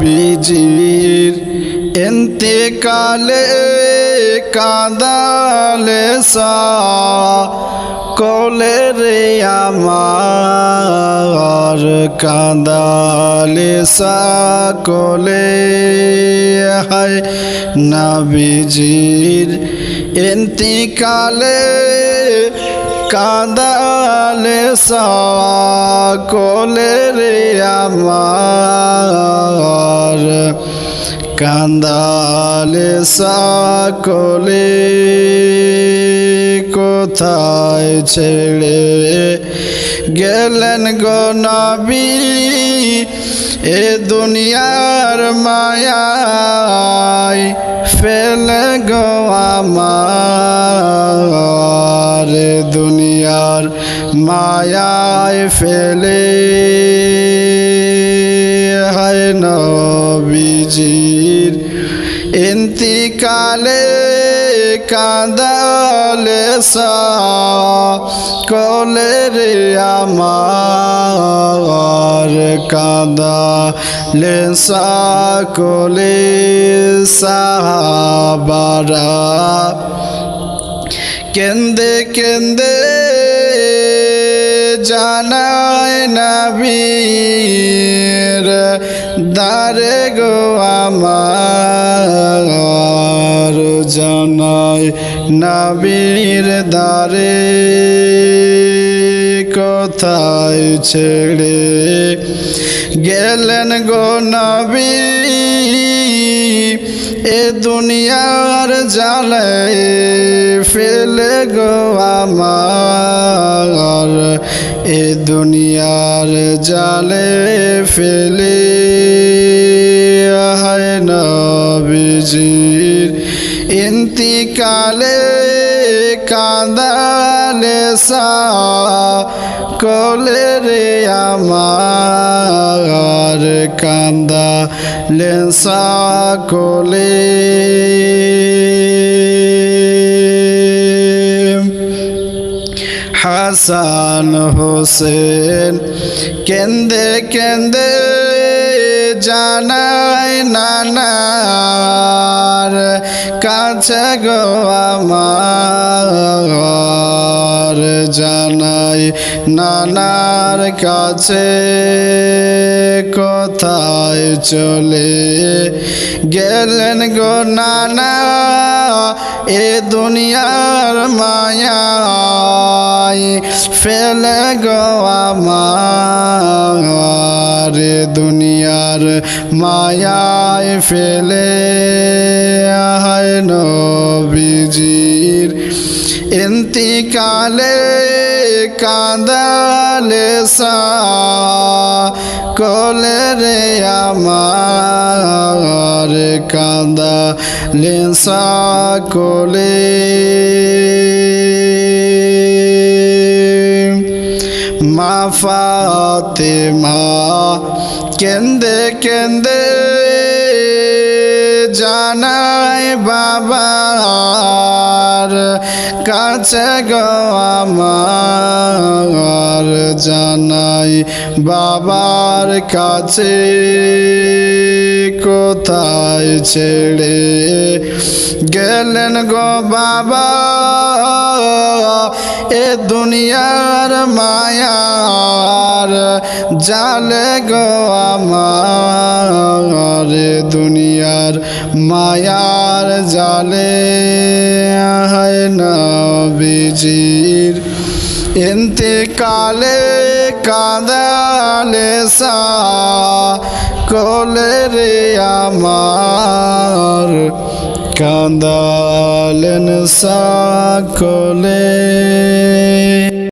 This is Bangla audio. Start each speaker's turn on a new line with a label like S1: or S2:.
S1: বিজির এন্তেকালে কাদালে সা কোলে রে আমার কাদালে কোলে হায় নাবিজির এন্তিকালে কাদালে কোলে রে আমার। কান্দালে কোলে কোথায় ছেড়ে গেলেন গো এ দুনিয়ার মায়ায় ফেলে গো আমার দুনিয়ার মায়ায় ফেলে। হায় নবীজির ইন্তিকালে কাঁদালে সা কলে রে আমার কাঁদালে সা কলে সাহাবারা কেন্দে কেন্দে জানায় নবীর দারে গো আমার জানায় নবীর দারে কোথায় ছেড়ে গেলেন গো নবী এ দুনিয়ার জালে ফেলে গো আমার। এ দুনিয়ার জালে ফেলে হায় নবীজির। ইন্তিকালে কাঁদালে সা কলে রে আমার। কান্দা লেসা কোলে। হাসান হোসেন কেন্দে কেন্দে জানাই নানার কাছে গো আমার, জানাই নানার কাছে কোথায় চলে গেলেন গো নানা? এ দুনিয়ার মায়ায় ফেলে গো আমার। দুনিয়ার মায়ায় ফেলে হায় নবীজির। ইন্তিকালে কাঁদালে সা কোলে রে আমার কাঁদা লেসা কোলে। মা ফাতে মা কেন্দে কেন্দে জানায় বাবার কাছে গো আমার, জানাই বাবার কাছে কোথায় ছেড়ে গেলেন গো বাবা? এ দুনিয়ার মায়ার জালে গো আমার দুনিয়ার মায়ার জালে হায় নবীজির। ইন্তেকালে কাঁদালে সা কোলে রে আমার। কাঁদালেন কোলে।